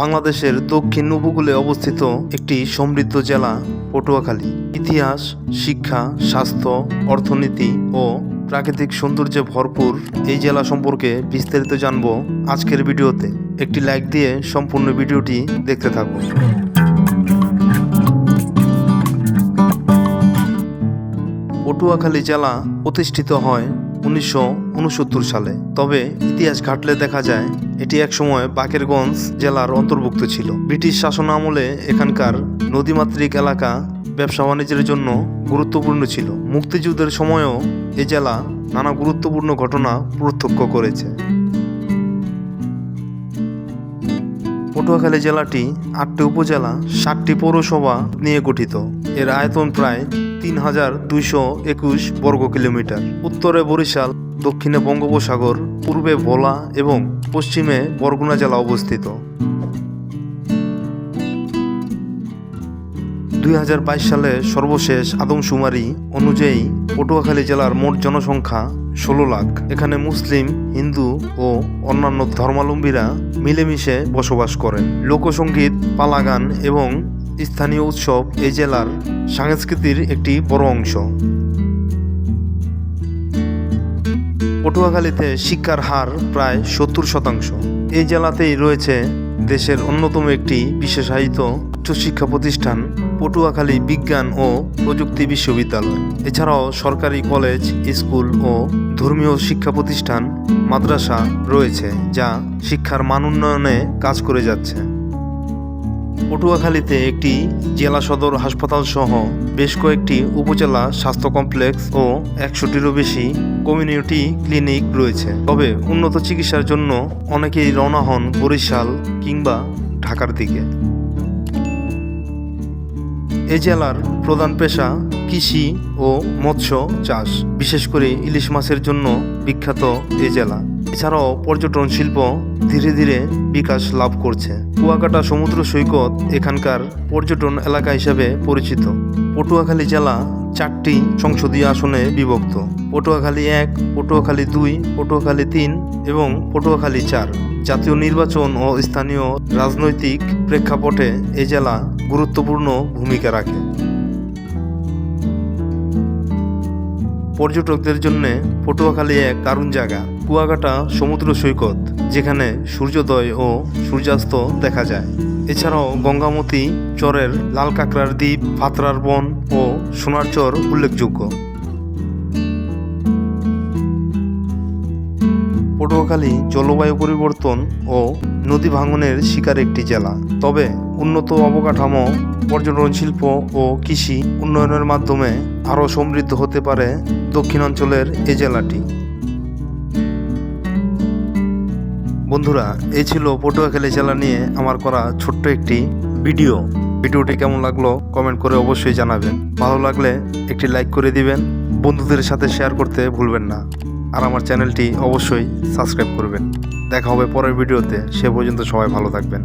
বাংলাদেশের দক্ষিণ উপকূলে অবস্থিত একটি সমৃদ্ধ জেলা, পটুয়াখালী। ইতিহাস, শিক্ষা, স্বাস্থ্য, অর্থনীতি ও প্রাকৃতিক সৌন্দর্যে ভরপুর এই জেলা সম্পর্কে বিস্তারিত জানব আজকের ভিডিওতে। একটি লাইক দিয়ে সম্পূর্ণ ভিডিওটি দেখতে থাকুন। পটুয়াখালী জেলা প্রতিষ্ঠিত হয় উনিশশো উনসত্তর সালে। তবে ইতিহাস ঘাটলে দেখা যায়, এটি একসময় বাকেরগঞ্জ জেলার অন্তর্ভুক্ত ছিল। ব্রিটিশ শাসন আমলে এখানকার নদীমাতৃক এলাকা ব্যবসা বাণিজ্যের জন্য গুরুত্বপূর্ণ ছিল। মুক্তিযুদ্ধের সময়ও এ জেলা নানা গুরুত্বপূর্ণ ঘটনা প্রত্যক্ষ করেছে। পটুয়াখালী জেলাটি আটটি উপজেলা ষাটটি পৌরসভা নিয়ে গঠিত। এর আয়তন প্রায় তিন হাজার দুইশো একুশ বর্গ কিলোমিটার। উত্তরে বরিশাল, দক্ষিণে বঙ্গোপসাগর, পূর্বে ভোলা এবং পশ্চিমে বরগুনা জেলা অবস্থিত। দুই হাজার বাইশ সালে সর্বশেষ আদমশুমারি অনুযায়ী পটুয়াখালী জেলার মোট জনসংখ্যা ষোলো লাখ। এখানে মুসলিম, হিন্দু ও অন্যান্য ধর্মাবলম্বীরা মিলেমিশে বসবাস করেন। লোকসঙ্গীত পালাগান এবং স্থানীয় উৎসব এই জেলার সংস্কৃতির একটি বড় অংশ। পটুয়াখালীতে শিক্ষার হার প্রায় সত্তর শতাংশ। এই জেলাতেই রয়েছে দেশের অন্যতম একটি বিশেষায়িত উচ্চশিক্ষা প্রতিষ্ঠান, পটুয়াখালী বিজ্ঞান ও প্রযুক্তি বিশ্ববিদ্যালয়। এছাড়াও সরকারি কলেজ, স্কুল ও ধর্মীয় শিক্ষা প্রতিষ্ঠান, মাদ্রাসা রয়েছে, যা শিক্ষার মান উন্নয়নে কাজ করে যাচ্ছে। পটুয়াখালীতে একটি জেলা সদর হাসপাতাল সহ বেশ কয়েকটি উপজেলা স্বাস্থ্য কমপ্লেক্স ও একশোটিরও বেশি কমিউনিটি ক্লিনিক রয়েছে। তবে উন্নত চিকিৎসার জন্য অনেকেই রওনা হন বরিশাল কিংবা ঢাকার দিকে। এ জেলার প্রধান পেশা কৃষি ও মৎস্য চাষ। বিশেষ করে ইলিশ মাছের জন্য বিখ্যাত এ জেলা। এছাড়াও পর্যটন শিল্প ধীরে ধীরে বিকাশ লাভ করছে। কুয়াকাটা সমুদ্র সৈকত এখানকার পর্যটন এলাকা হিসেবে পরিচিত। পটুয়াখালী জেলা চারটি সংসদীয় আসনে বিভক্ত। পটুয়াখালী এক, পটুয়াখালী দুই, পটুয়াখালী তিন এবং পটুয়াখালী চার। জাতীয় নির্বাচন ও স্থানীয় রাজনৈতিক প্রেক্ষাপটে এ জেলা গুরুত্বপূর্ণ ভূমিকা রাখে। পর্যটকদের জন্য পটুয়াখালী এক দারুণ জায়গা। কুয়াকাটা সমুদ্র সৈকত, যেখানে সূর্যোদয় ও সূর্যাস্ত দেখা যায়। এছাড়াও গঙ্গামতী, চরের লাল কাঁকড়ার দ্বীপ, ফাতরার বন ও সোনার চর উল্লেখযোগ্য। পটুয়াখালী জলবায়ু পরিবর্তন ও নদী ভাঙনের শিকার একটি জেলা। তবে উন্নত অবকাঠামো, পর্যটন শিল্প ও কৃষি উন্নয়নের মাধ্যমে আরও সমৃদ্ধ হতে পারে দক্ষিণাঞ্চলের এ জেলাটি। বন্ধুরা, এই ছিল পটুয়াখালী জেলা নিয়ে আমার করা ছোট্ট একটি ভিডিও। ভিডিওটি কেমন লাগল কমেন্ট করে অবশ্যই জানাবেন। ভালো লাগলে একটি লাইক করে দিবেন। বন্ধুদের সাথে শেয়ার করতে ভুলবেন না। আর আমার চ্যানেলটি অবশ্যই সাবস্ক্রাইব করবেন। দেখা হবে পরের ভিডিওতে। সে পর্যন্ত সবাই ভালো থাকবেন।